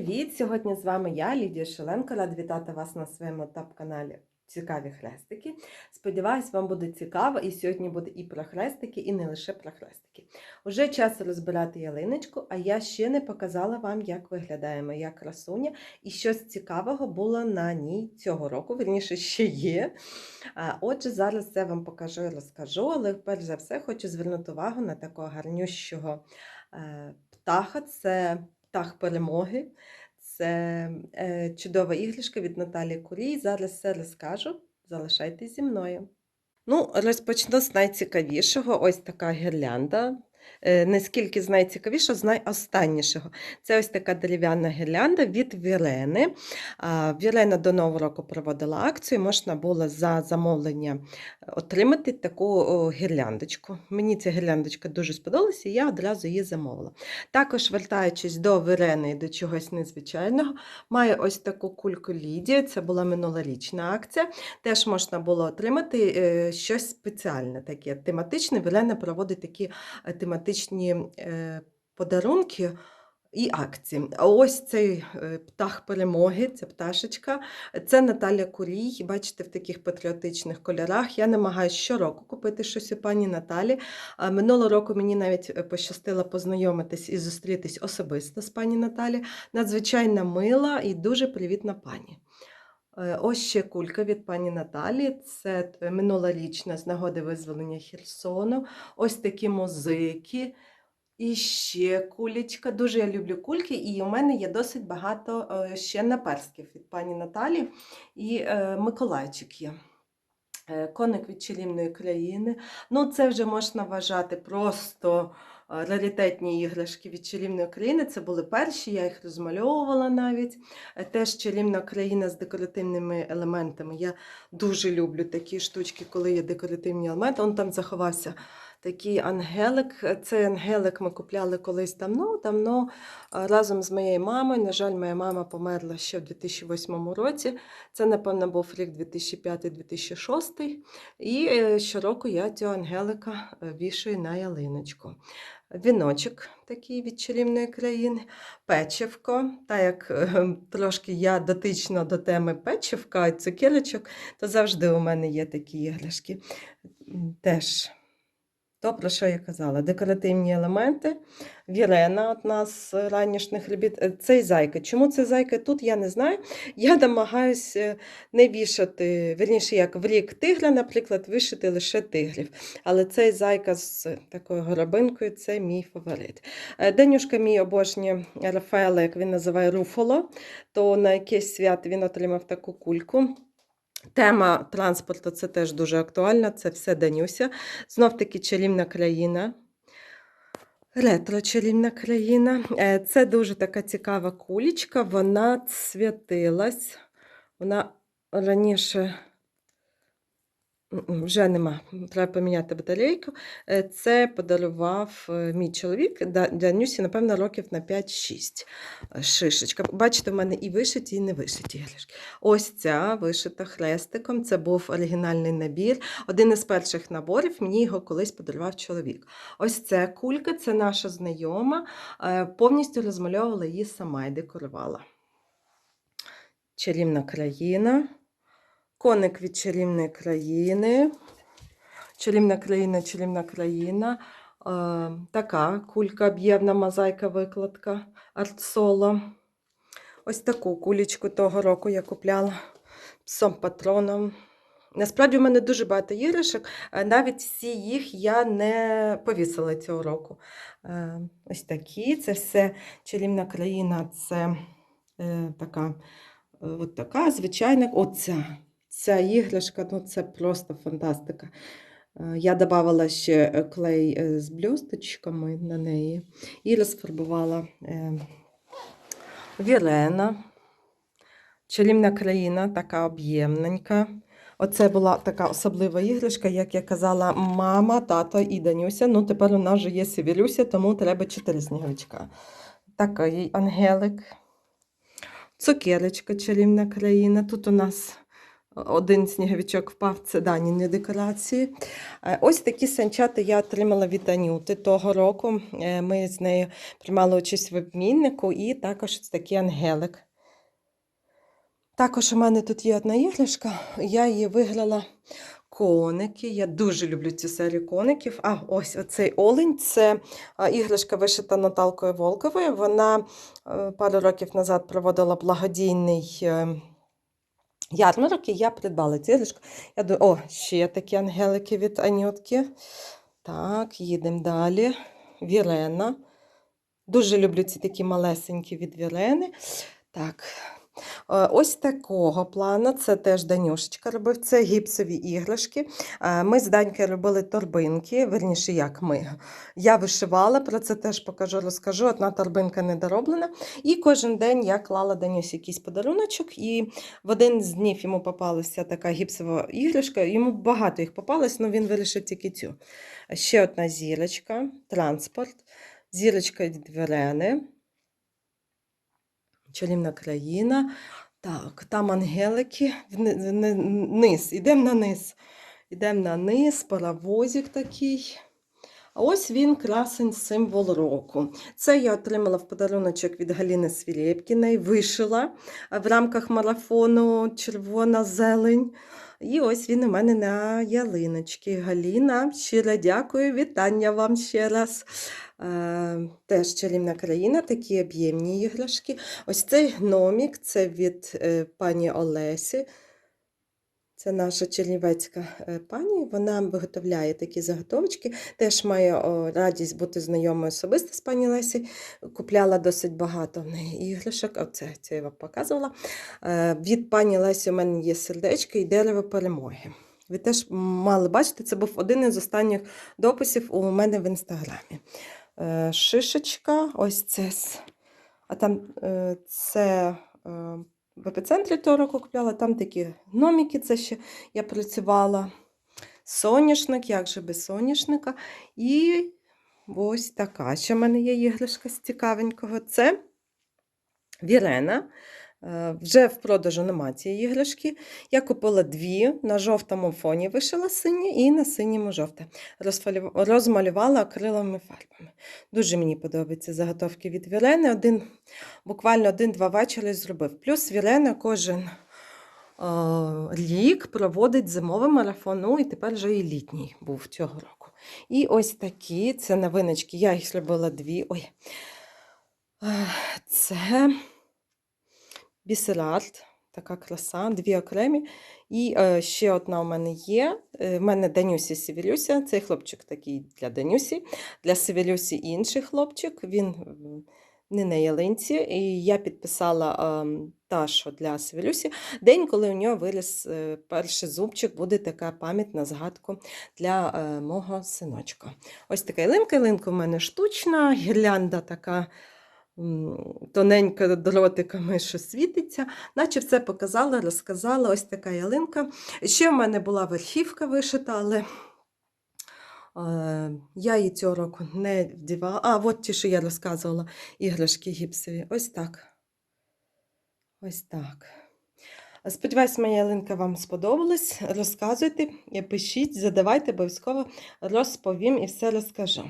привіт! Сьогодні з вами я, Лідія Шеленко. Рад вітати вас на своєму ТАП-каналі Цікаві хрестики. Сподіваюсь, вам буде цікаво, і сьогодні буде і про хрестики, і не лише про хрестики. Уже час розбирати ялиночку, а я ще не показала вам, як виглядає моя красуня, і щось цікавого було на ній цього року, верніше ще є. Отже, зараз це вам покажу і розкажу, але перш за все хочу звернути увагу на такого гарнющого е, птаха. Це птах перемоги. Це е, чудова іграшка від Наталії Курій. Зараз все розкажу. Залишайтесь зі мною. Ну, розпочну з найцікавішого. Ось така гірлянда. Е, Не скільки з найцікавішого, з найостаннішого. Це ось така дерев'яна гірлянда від Вірени. Вірена до Нового року проводила акцію. Можна було за замовлення отримати таку гірляндочку. Мені ця гірляндочка дуже сподобалася, і я одразу її замовила. Також, вертаючись до Вірени і до чогось незвичайного, маю ось таку кульку Лідії. Це була минулорічна акція. Теж можна було отримати е, щось спеціальне, таке тематичне. Вірена проводить такі е, тематичні е, подарунки. І акції. А Ось цей е, птах перемоги, ця пташечка. Це Наталя Курій. Бачите, в таких патріотичних кольорах. Я намагаюся щороку купити щось у пані Наталі. Минулого року мені навіть е, пощастило познайомитись і зустрітись особисто з пані Наталі. Надзвичайно мила і дуже привітна пані. Е, Ось ще кулька від пані Наталі. Це е, минулорічна з нагоди визволення Херсону. Ось такі музики. І ще кулечка. Дуже я люблю кульки, і у мене є досить багато е, ще наперсків від пані Наталі. І Миколайчик є. Коник від чарівної країни. Ну, це вже можна вважати просто раритетні іграшки від чарівної країни. Це були перші, я їх розмальовувала навіть. Е, Теж чарівна країна з декоративними елементами. Я дуже люблю такі штучки, коли є декоративні елементи. Он там заховався такий ангелик. Цей ангелик ми купляли колись давно, давно разом з моєю мамою. На жаль, моя мама померла ще в 2008 році. Це, напевно, був рік 2005-2006. І е, щороку я цього ангелика е, вішаю на ялиночку. Віночок такий від чарівної країни, печивко. Та як е, трошки я дотична до теми печивка і цукерочок, то завжди у мене є такі іграшки. Теж то, про що я казала, декоративні елементи. Вірена, одна з ранішніх робіт. Е, Цей зайка. Чому це зайка тут, я не знаю. Я намагаюся не вішати, верніше, як в рік тигра, наприклад, вишити лише тигрів. Але цей зайка з такою горобинкою це мій фаворит. Е, Денюшка мій обожнює Рафаела, як він називає Руфоло, то на якесь свято він отримав таку кульку. Тема транспорту це теж дуже актуальна, це все Данюся. Знов таки чарівна країна. Ретро чарівна країна. Е, Це дуже така цікава кулічка. Вона святилась. Вона раніше вже нема. Треба поміняти батарейку. Е, Це подарував е, мій чоловік Да- Данюсі, напевно, років на 5-6. Е, Шишечка. Бачите, в мене і вишиті, і не вишиті. Ось ця вишита хрестиком. Це був оригінальний набір. Один із перших наборів мені його колись подарував чоловік. Ось ця кулька, це наша знайома. Повністю розмальовувала її сама і декорувала. Чарівна країна. Коник від чарівної країни. Чарівна країна, чарівна країна. Е, така кулька об'ємна мозаїка викладка артсоло. Ось таку кулічку того року я купляла псом патроном. Насправді в мене дуже багато іграшок, е, навіть всі їх я не повісила цього року. Е, Ось такі. Це все чарівна країна, це е, така, е, от така звичайна. Оця. Ця іграшка, ну це просто фантастика. Е, Я додавала ще е, клей е, з блісточками на неї і розфарбувала Вірена. Чарівна країна, така об'ємненька. Оце була така особлива іграшка, як я казала, мама, тато і Данюся. Ну, тепер у нас вже є Сівілюся, тому треба чотири сніговичка. Такий ангелик. Цукерочка, чарівна країна. Тут у нас один сніговичок впав, це дані декорації. Е, Ось такі санчата я отримала від Анюти того року. Е, Ми з нею приймали участь в обміннику і також такий ангелик. Також у мене тут є одна іграшка. Я її виграла коники. Я дуже люблю цю серію коників. А ось оцей олень це іграшка вишита Наталкою Волковою. Вона е, пару років назад проводила благодійний ярмарок, і я придбала іграшку. Я думаю, о, ще такі ангелики від Анютки. Так, їдемо далі. Вірена. Дуже люблю ці такі малесенькі від Вірени. Так. Е, Ось такого плану, це теж Данюшечка робив. Це гіпсові іграшки. Е, Ми з Данькою робили торбинки, верніше, як ми. Я вишивала, про це теж покажу, розкажу. Одна торбинка недороблена. І кожен день я клала Данюсі якийсь подаруночок, і в один з днів йому попалася така гіпсова іграшка. Йому багато їх попалось, але він вирішив тільки цю. Ще одна зірочка, транспорт, зірочка від Вірени. Чарівна країна. Так, там ангелики. Низ. Ідемо на низ. Ідемо на низ, паровозик такий. А ось він красень символ року. Це я отримала в подаруночок від Галіни Свілєпкіної, вишила в рамках марафону Червона зелень. І ось він у мене на ялиночці. Галіна, щиро дякую, вітання вам ще раз. Теж чарівна країна, такі об'ємні іграшки. Ось цей гномік це від е, пані Олесі. Це наша чернівецька е, пані. Вона виготовляє такі заготовочки. Теж маю о, радість бути знайомою особисто з пані Лесі. Купляла досить багато в неї іграшок. Оце це я вам показувала. Е, Від пані Лесі у мене є сердечко і дерево перемоги. Ви теж мали бачити, це був один із останніх дописів у мене в інстаграмі. Е, Шишечка, ось це. А там це в епіцентрі того року купляла, там такі гноміки, це ще я працювала. Соняшник, як же без соняшника. І ось така. Ще в мене є іграшка з цікавенького. Це Вірена. Е, Вже в продажу нема цієї іграшки. Я купила дві, на жовтому фоні вишила синє і на синьому жовте. Розмалювала акриловими фарбами. Дуже мені подобаються заготовки від Вірени. Один, буквально один-два вечори зробив. Плюс Вірена кожен е, рік проводить зимовий марафон, ну і тепер вже і літній був цього року. І ось такі це новиночки. Я їх зробила дві. Ой. Е, Це бісерарт, така краса, дві окремі. І е, ще одна у мене є. Е, в мене Данюсі Сівілюся. Цей хлопчик такий для Данюсі, для Сівілюсі інший хлопчик. Він не на ялинці. І я підписала ем, та, що для Сівілюсі. День, коли у нього виріс е, перший зубчик, буде така пам'ятна згадка для е, мого синочка. Ось така ялинка. Ялинка у мене штучна, гірлянда така м, тоненька дротиками, що світиться. Наче все показала, розказала. Ось така ялинка. Ще в мене була верхівка вишита, але е, я її цього року не вдівала. А, от ті, що я розказувала, іграшки гіпсові. Ось так. Ось так. Сподіваюсь, моя ялинка вам сподобалась. Розказуйте, пишіть, задавайте, обов'язково розповім і все розкажу.